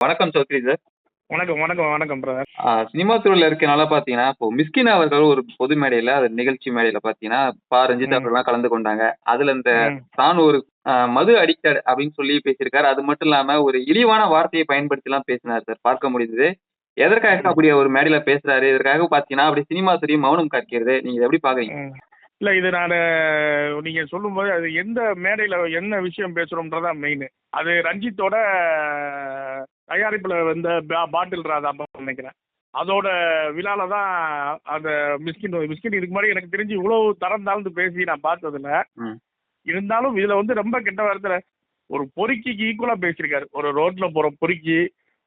வணக்கம் சௌத்ரி சார் வணக்கம் வணக்கம் வணக்கம் பிரதர் சினிமா துறையில இருக்கனால பாத்தீங்கன்னா இப்போ மிஸ்கின் அவர்கள் ஒரு பொது மேடையில அது நிகழ்ச்சி மேடையில பாத்தீங்கன்னா பா ரஞ்சித். அவர்கள்லாம் கலந்து கொண்டாங்க. அதுல இந்த. தான் ஒரு மது அடிக்டட் அப்படின்னு சொல்லி பேசியிருக்காரு. அது மட்டும் இல்லாம ஒரு இழிவான வார்த்தையை பயன்படுத்தி எல்லாம் பேசினார் சார் பார்க்க முடியுது எதற்காக அப்படி ஒரு மேடையில பேசுறாரு? இதற்காக பாத்தீங்கன்னா அப்படி சினிமா துறையும் மௌனம் காக்கிறது. நீங்க இதை எப்படி பாக்குறீங்க? ம். இல்ல இது நான் நீங்க சொல்லும்போது அது எந்த மேடையில என்ன விஷயம் பேசுறோம்ன்றதான் மெயின் அது ரஞ்சித்தோட தயாரிப்புல வந்த பா- பாட்டில் ராதா அப்ப நினைக்கிறேன். அதோட விழால தான் அந்த மிஸ்கின் மிஸ்கின் இதுக்கு முன்னாடி எனக்கு தெரிஞ்சு இவ்வளவு தரம் தாழ்ந்து பேசி நான் பார்த்ததில்ல. இருந்தாலும் இதுல வந்து ரொம்ப கெட்ட வார்த்தை ஒரு பொறுக்கிக்கு ஈக்குவலா பேசியிருக்காரு. ஒரு ரோட்ல போற பொறுக்கி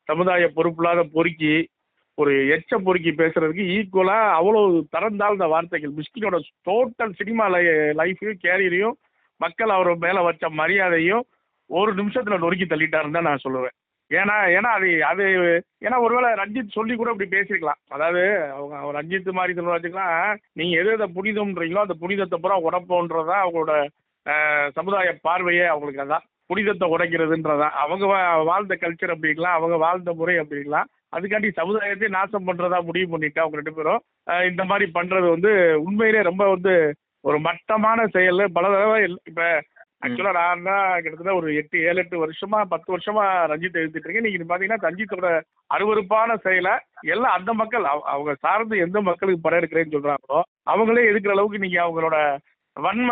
சமுதாய பொறுப்பில்லாத பொறுக்கி ஒரு எச்ச பொறுக்கி பேசுறதுக்கு ஈக்குவலா அவ்வளவு தரம் தாழ்ந்த வார்த்தைகள். மிஸ்கினோட டோட்டல் சினிமா லைஃபையும் கேரியரையும் மக்கள் அவர் மேல வச்ச மரியாதையும் ஒரு நிமிஷத்துல நொறுக்கி தள்ளிட்டாருன்னு தான் நான் சொல்லுவேன். ஏன்னா ஏன்னா அது அது ஏன்னா ஒருவேளை ரஞ்சித் சொல்லி கூட இப்படி பேசியிருக்கலாம் அதாவது அவங்க ரஞ்சித் மாதிரி சொல்லுவாச்சுக்கலாம் நீங்க எது எதை புனிதம்ன்றீங்களோ அந்த புனிதத்தை பூரா உடப்போன்றதான் அவங்களோட சமுதாய பார்வையே அவங்களுக்கு அதான். புனிதத்தை உடைக்கிறதுன்றதான் அவங்க வா- வாழ்ந்த கல்ச்சர் அப்படிங்களா அவங்க வாழ்ந்த முறை அப்படி இருக்கலாம். அதுக்காண்டி சமுதாயத்தை நாசம் பண்றதா முடிவு பண்ணிட்டு அவங்க ரெண்டு பேரும். இந்த மாதிரி பண்றது வந்து உண்மையிலே ரொம்ப வந்து ஒரு மட்டமான செயல். பல தடவை இப்போ ஆக்சுவலா நான் தான் கிட்டத்தட்ட ஒரு எட்டு ஏழு எட்டு வருஷமா பத்து வருஷமா ரஞ்சித் எழுதிட்டு இருக்கேன். நீங்க பாத்தீங்கன்னா ரஞ்சித்தோட அருவருப்பான செயலை எல்லாம் அந்த மக்கள் அவ- அவங்க சார்ந்து எந்த மக்களுக்கு படம் எடுக்கிறேன்னு சொல்றாங்களோ அவங்களே எதுக்குற அளவுக்கு நீங்க அவங்களோட வன்ம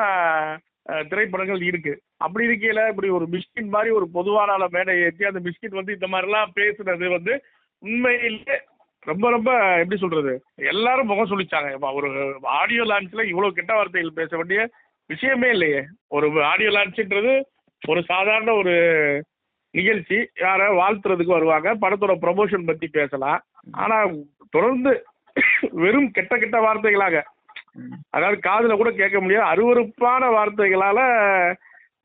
திரைப்படங்கள் இருக்கு. அப்படி இருக்கையில இப்படி ஒரு பிஸ்கிட் மாதிரி ஒரு பொதுவான மேடை ஏற்றி அந்த பிஸ்கிட் வந்து இந்த மாதிரிலாம் பேசுனது வந்து உண்மையிலே ரொம்ப ரொம்ப எப்படி சொல்றது எல்லாரும் முகம் சொல்லிச்சாங்க ஒரு ஆடியோ லான்ச்ல இவ்வளவு கெட்ட வார்த்தைகள் பேச வேண்டிய விஷயமே இல்லையே. ஒரு ஆடியோ லான்ச்சுன்றது ஒரு சாதாரண ஒரு நிகழ்ச்சி. யார வாழ்த்துறதுக்கு வருவாங்க. படத்தோட ப்ரமோஷன் பத்தி பேசலாம். ஆனா தொடர்ந்து வெறும் கெட்ட கெட்ட வார்த்தைகளாக அதாவது காதுல கூட கேட்க முடியாது. அருவருப்பான வார்த்தைகளால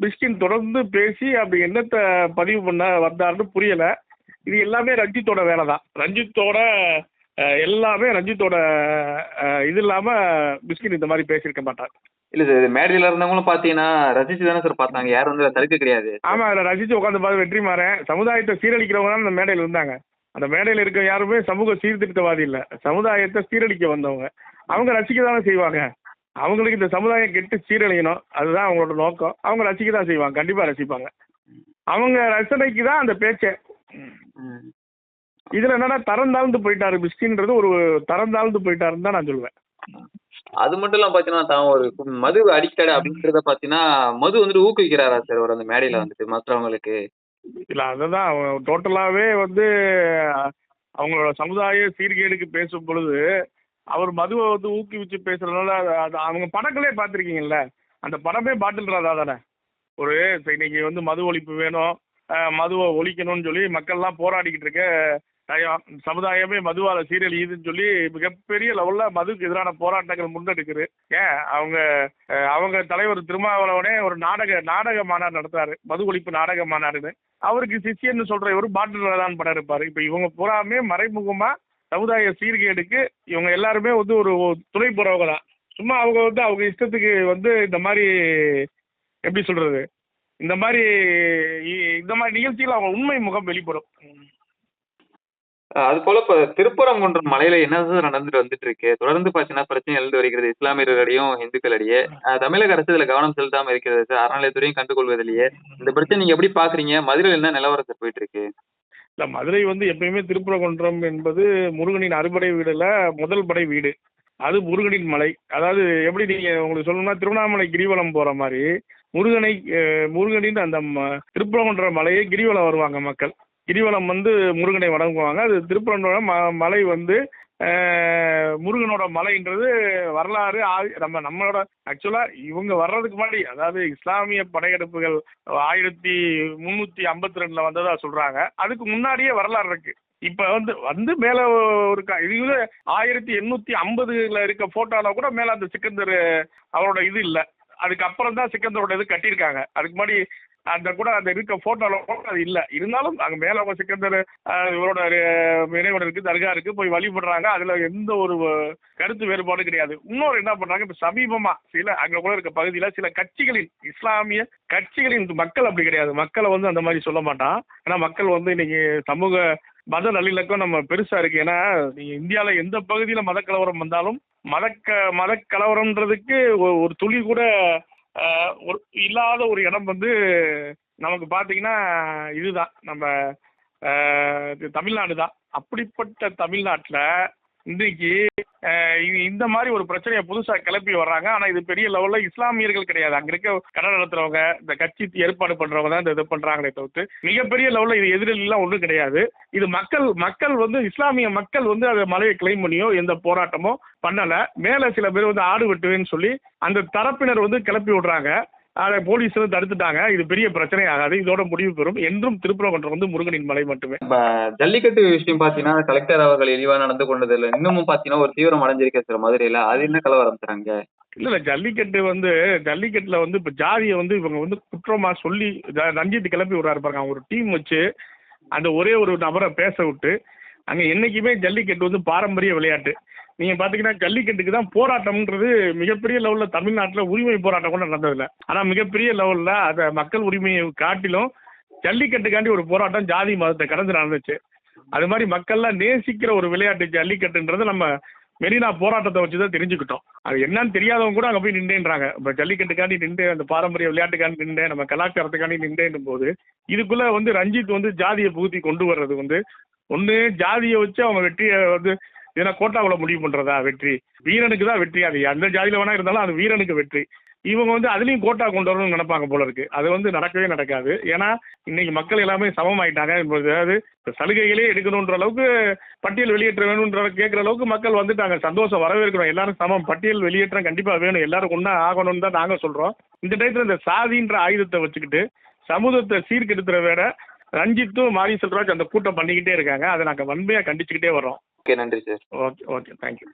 மிஸ்கின் தொடர்ந்து பேசி அப்படி என்னத்தை பதிவு பண்ண வந்தாருன்னு புரியல. இது எல்லாமே ரஞ்சித்தோட வேலை தான் ரஞ்சித்தோட எல்லாமே ரஞ்சித்தோட இது இல்லாம மிஸ்கின் இந்த மாதிரி பேசியிருக்க மாட்டார். இல்ல சார் மேடையில இருந்தவங்களும் பாத்தீங்கன்னா ரசிச்சு தானே சார் பார்த்தாங்க. யாரும் வந்து தடுக்க கிடையாது. ஆமா அதில் ரசிச்சு உட்காந்து பார்த்து வெற்றி மாறேன். சமுதாயத்தை சீரழிக்கிறவங்க அந்த மேடையில் இருந்தாங்க. அந்த மேடையில் இருக்க யாருமே சமூக சீர்திருத்தவாதி இல்லை. சமுதாயத்தை சீரழிக்க வந்தவங்க. அவங்க ரசிக்க தானே செய்வாங்க. அவங்களுக்கு இந்த சமுதாயம் கெட்டு சீரழியணும். அதுதான் அவங்களோட நோக்கம். அவங்க ரசிக்க தான் செய்வாங்க. கண்டிப்பா ரசிப்பாங்க. அவங்க ரசனைக்கு தான் அந்த பேச்சே. இதுல என்னன்னா தரம் தாழ்ந்து போயிட்டாரு. பிஸ்கின்றது ஒரு தரம் தாழ்ந்து போயிட்டாருன்னு தான் நான் சொல்லுவேன் அது மட்டும் இல்லாம பாத்தீங்கன்னா தான் ஒரு மது அடிக்டட் அப்படின்றத பாத்தீங்கன்னா மது வந்துட்டு ஊக்குவிக்கிறாரா சார் ஒரு அந்த மேடையில வந்துட்டு மற்றவங்களுக்கு? இல்ல அதுதான். டோட்டலாவே வந்து அவங்களோட சமுதாய சீர்கேடுக்கு பேசும் பொழுது அவர் மதுவை வந்து ஊக்குவிச்சு பேசுறதுனால அது- அவங்க படங்களே பார்த்துருக்கீங்கல்ல? அந்த படமே பாட்டில் ராதா தானே? ஒரு இன்னைக்கு வந்து மது ஒழிப்பு வேணும் மதுவை ஒழிக்கணும்னு சொல்லி மக்கள்லாம் போராடிக்கிட்டு இருக்க சமுதாயமே மதுவால சீரழியுதுன்னு சொல்லி மிகப்பெரிய லெவல்ல மதுக்கு எதிரான போராட்டங்கள் முன்னெடுக்குது. ஏன்? அவங்க அவங்க தலைவர் திருமாவளவனே ஒரு நாடக நாடக மாநாடு நடத்துறாரு. மது ஒழிப்பு நாடக மாநாடுன்னு. அவருக்கு சிஷியன்னு சொல்ற இவர் பாட்டில் தான் படம் இருப்பாரு இப்ப இவங்க பூராமே மறைமுகமா சமுதாய சீர்கேடுக்கு இவங்க எல்லாருமே வந்து ஒரு துணை போறவங்க தான் சும்மா அவங்க வந்து அவங்க இஷ்டத்துக்கு வந்து இந்த மாதிரி எப்படி சொல்றது? இந்த மாதிரி இ- இந்த மாதிரி நிகழ்ச்சிகள் அவங்க உண்மை முகம் வெளிப்படும். அஹ் அது போல இப்ப திருப்பரங்குன்றம் மலையில என்ன சார் நடந்துட்டு வந்துட்டு இருக்கு தொடர்ந்து பாத்தீங்கன்னா பிரச்சனை எழுந்து வருகிறது. இஸ்லாமியர்களிடையும் இந்துக்களிடையே தமிழக அரசு இதுல கவனம் செலுத்தாம இருக்கிறது சார். அறநிலையத்துறையும் கண்டுகொள்வதிலேயே இந்த பிரச்சனை நீங்க எப்படி பாக்குறீங்க? மதுரையில் என்ன நிலவரம் சார் போயிட்டு இருக்கு இல்ல மதுரை வந்து எப்பயுமே திருப்பரங்குன்றம் என்பது முருகனின் அறுபடை வீடுல முதல் படை வீடு. அது முருகனின் மலை. அதாவது எப்படி நீங்க உங்களுக்கு சொல்லணும்னா திருவண்ணாமலை கிரிவலம் போற மாதிரி முருகனை முருகனின் அந்த ம- திருப்பரங்குன்ற மலையை கிரிவலம் வருவாங்க மக்கள். கிரிவலம் வந்து முருகனை வணங்குவாங்க. அது திருப்பரங்குன்றம் ம மலை வந்து முருகனோட மலைன்றது வரலாறு ஆ- நம்ம நம்மளோட ஆக்சுவலாக இவங்க வர்றதுக்கு முன்னாடி அதாவது இஸ்லாமிய படையெடுப்புகள் ஆயிரத்தி முந்நூற்றி ஐம்பத்தி ரெண்டில் வந்ததா சொல்கிறாங்க அதுக்கு முன்னாடியே வரலாறு இருக்குது இப்போ வந்து வந்து மேலே ஒரு க- இது வந்து ஆயிரத்தி எண்ணூற்றி ஐம்பதுல இருக்க ஃபோட்டோவில் கூட மேலே அந்த சிக்கந்தர் அவரோட இது இல்லை. அதுக்கப்புறம் தான் சிக்கந்தரோட இது கட்டியிருக்காங்க. அதுக்கு முன்னாடி அந்த கூட அந்த இருக்க போட்டோல கூட அது இல்லை. இருந்தாலும் அங்கே மேலே அவங்க சிக்கந்தர் இவரோட அஹ், இருக்குது இருக்கு தர்கா இருக்கு போய் வழிபடுறாங்க. அதுல எந்த ஒரு கருத்து வேறுபாடு கிடையாது. இன்னொரு என்ன பண்றாங்க இப்ப சமீபமா சில அங்க கூட இருக்க பகுதியில சில கட்சிகளின் இஸ்லாமிய கட்சிகளின் மக்கள் அப்படி கிடையாது. மக்களை வந்து அந்த மாதிரி சொல்ல மாட்டான். ஏன்னா மக்கள் வந்து இன்னைக்கு சமூக மத நல்லிணக்கம் நம்ம பெருசா இருக்கு. ஏன்னா நீங்க இந்தியால எந்த பகுதியில மத கலவரம் வந்தாலும் மதக்க மத கலவரம்ன்றதுக்கு ஒரு துளி கூட ஒரு இல்லாத ஒரு இடம் வந்து நமக்கு பார்த்தீங்கன்னா இதுதான். நம்ம இது தமிழ்நாடு தான் அப்படிப்பட்ட தமிழ்நாட்டில் இன்னைக்கு இது- இந்த மாதிரி ஒரு பிரச்சனையை புதுசாக கிளப்பி வர்றாங்க. ஆனால் இது பெரிய லெவலில் இஸ்லாமியர்கள் கிடையாது. அங்கே இருக்க கடை நடத்துறவங்க இந்த கட்சி ஏற்பாடு பண்ணுறவங்க தான் இந்த இது பண்ணுறாங்களே தவிர்த்து மிகப்பெரிய லெவலில் இது எதிரெல்லாம் ஒன்றும் கிடையாது. இது மக்கள் மக்கள் வந்து இஸ்லாமிய மக்கள் வந்து அதை மலையை கிளைம் பண்ணியோ எந்த போராட்டமோ பண்ணலை. மேலே சில பேர் வந்து ஆடு வெட்டுவேன்னு சொல்லி அந்த தரப்பினர் வந்து கிளப்பி விடுறாங்க. அதை போலீஸ் வந்து தடுத்துட்டாங்க. இது பெரிய பிரச்சனை ஆகாது இதோட முடிவு பெறும். என்றும் திருப்பரங்குன்றம் வந்து முருகனின் மலை மட்டுமே. இப்ப ஜல்லிக்கட்டு விஷயம் பாத்தீங்கன்னா கலெக்டர் அவர்கள் இழிவா நடந்து கொண்டதில்ல. இன்னமும் பாத்தீங்கன்னா ஒரு தீவிரம் அடைஞ்சிருக்க சில மதுரையில. அது என்ன கலவரம் தராங்க? இல்ல இல்ல. ஜல்லிக்கட்டு வந்து ஜல்லிக்கட்டுல வந்து இப்ப ஜாதியை வந்து இவங்க வந்து குற்றமா சொல்லி ர- ரஞ்சித் கிளப்பி விடுறாரு பாருங்க. அவங்க ஒரு டீம் வச்சு அந்த ஒரே ஒரு நபரை பேச விட்டு அங்க என்னைக்குமே ஜல்லிக்கட்டு வந்து பாரம்பரிய விளையாட்டு. நீங்க பாத்தீங்கன்னா ஜல்லிக்கட்டுக்கு தான் போராட்டம்ன்றது மிகப்பெரிய லெவல்ல தமிழ்நாட்டுல உரிமை போராட்டம் கூட நடந்ததில்ல. ஆனா மிகப்பெரிய லெவல்ல அத மக்கள் உரிமையை காட்டிலும் ஜல்லிக்கட்டுக்காண்டி ஒரு போராட்டம் ஜாதி மதத்தை கடந்து நடந்துச்சு. அது மாதிரி மக்கள்லாம் நேசிக்கிற ஒரு விளையாட்டு ஜல்லிக்கட்டுன்றது நம்ம மெரினா போராட்டத்தை வச்சு தான் தெரிஞ்சுக்கிட்டோம். அது என்னன்னு தெரியாதவங்க கூட அங்கே போய் நின்றேன்றாங்க இப்போ ஜல்லிக்கட்டுக்காண்டி நின்று அந்த பாரம்பரிய விளையாட்டுக்காண்டி நின்று நம்ம கலாச்சாரத்துக்காண்டி நின்றேன்னும் போது இதுக்குள்ள வந்து ரஞ்சித் வந்து ஜாதியை புகுத்தி கொண்டு வர்றது வந்து ஒன்று ஜாதியை வச்சு அவங்க வெற்றியை வந்து ஏன்னா கோட்டாவில் முடிவு பண்ணுறதா வெற்றி? வீரனுக்கு தான் வெற்றி. அது எந்த ஜாதியில் வேணா இருந்தாலும் அது வீரனுக்கு வெற்றி. இவங்க வந்து அதுலேயும் கோட்டா கொண்டு வரணும்னு நினைப்பாங்க போல இருக்கு. அது வந்து நடக்கவே நடக்காது. ஏன்னா இன்னைக்கு மக்கள் எல்லாமே சமமாயிட்டாங்க இப்போ அதாவது சலுகைகளே எடுக்கணுன்ற அளவுக்கு பட்டியல் வெளியேற்ற வேணுன்ற கேட்குற அளவுக்கு மக்கள் வந்துட்டாங்க. சந்தோஷம் வரவேற்கிறோம். எல்லாரும் சமம். பட்டியல் வெளியேற்றம் கண்டிப்பாக வேணும். எல்லாரும் ஒன்றா ஆகணும்னு தான் நாங்கள் சொல்கிறோம் இந்த டயத்தில் இந்த சாதின்ற ஆயுதத்தை வச்சுக்கிட்டு சமூகத்தை சீர்கெடுத்துற வேற ரஞ்சித்தும் மாரி செல்வராஜ் அந்த கூட்டம் பண்ணிக்கிட்டே இருக்காங்க. அதை நாங்கள் வன்மையாக கண்டிச்சுக்கிட்டே வரோம் ஓகே நன்றி சார் ஓகே ஓகே தேங்க்யூ